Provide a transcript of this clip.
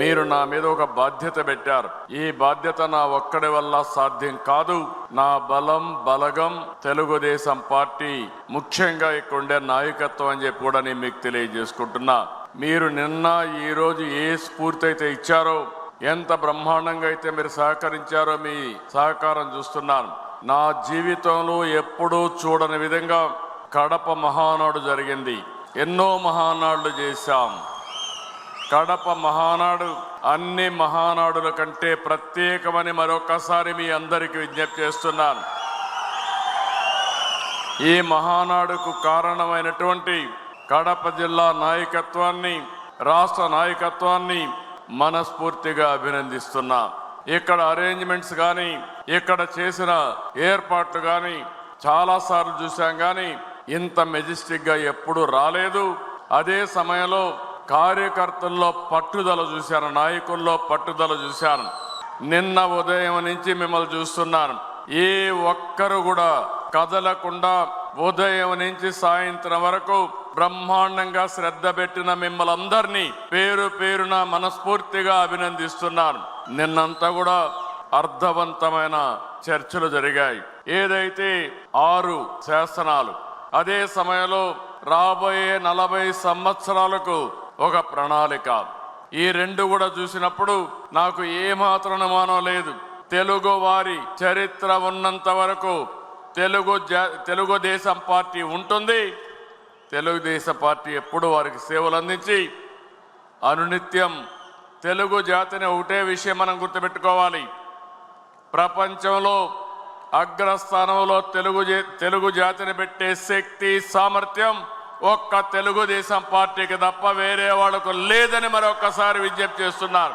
మీరు నా మీద ఒక బాధ్యత పెట్టారు. ఈ బాధ్యత నా ఒక్కడి వల్ల సాధ్యం కాదు. నా బలం బలగం తెలుగుదేశం పార్టీ ముఖ్యంగా ఇక్కడ ఉండే నాయకత్వం అని చెప్పి కూడా నేను మీకు తెలియజేసుకుంటున్నా. మీరు నిన్న ఈ రోజు ఏ స్ఫూర్తి అయితే ఇచ్చారో ఎంత బ్రహ్మాండంగా అయితే మీరు సహకరించారో మీ సహకారం చూస్తున్నాను. నా జీవితంలో ఎప్పుడూ చూడని విధంగా కడప మహానాడు జరిగింది. ఎన్నో మహానాడులు చేశాం. కడప మహానాడు అన్ని మహానాడుల కంటే ప్రత్యేకమని మరొకసారి మీ అందరికీ విజ్ఞప్తి చేస్తున్నాను. ఈ మహానాడుకు కారణమైనటువంటి కడప జిల్లా నాయకత్వాన్ని రాష్ట్ర నాయకత్వాన్ని మనస్ఫూర్తిగా అభినందిస్తున్నా. ఇక్కడ అరేంజ్మెంట్స్ కానీ ఇక్కడ చేసిన ఏర్పాట్లు కానీ చాలాసార్లు చూసాం కానీ ఇంత మెజెస్టిక్గా ఎప్పుడూ ఎప్పుడు రాలేదు. అదే సమయంలో కార్యకర్తల్లో పట్టుదల చూశాను నాయకుల్లో పట్టుదల చూశాను. నిన్న ఉదయం నుంచి మిమ్మల్ని చూస్తున్నాను. ఏ ఒక్కరు కూడా కదలకుండా ఉదయం నుంచి సాయంత్రం వరకు బ్రహ్మాండంగా శ్రద్ధ పెట్టిన మిమ్మల్ని అందరినీ పేరు పేరున మనస్ఫూర్తిగా అభినందిస్తున్నాను. నిన్నంతా కూడా అర్థవంతమైన చర్చలు జరిగాయి. ఏదైతే ఆరు శాసనాలు అదే సమయంలో రాబోయే నలభై సంవత్సరాలకు ఒక ప్రణాళిక. ఈ రెండు కూడా చూసినప్పుడు నాకు ఏమాత్రం అనుమానం లేదు. తెలుగు వారి చరిత్ర ఉన్నంత వరకు తెలుగు జా తెలుగుదేశం పార్టీ ఉంటుంది. తెలుగుదేశం పార్టీ ఎప్పుడు వారికి సేవలు అందించి అనునిత్యం తెలుగు జాతిని ఒకటే విషయం మనం గుర్తుపెట్టుకోవాలి. ప్రపంచంలో అగ్రస్థానంలో తెలుగు జే- తెలుగు జాతిని పెట్టే శక్తి సామర్థ్యం ఒక్క తెలుగుదేశం పార్టీకి తప్ప వేరే వాళ్ళకు లేదని మరొక్కసారి విజ్ఞప్తి చేస్తున్నారు.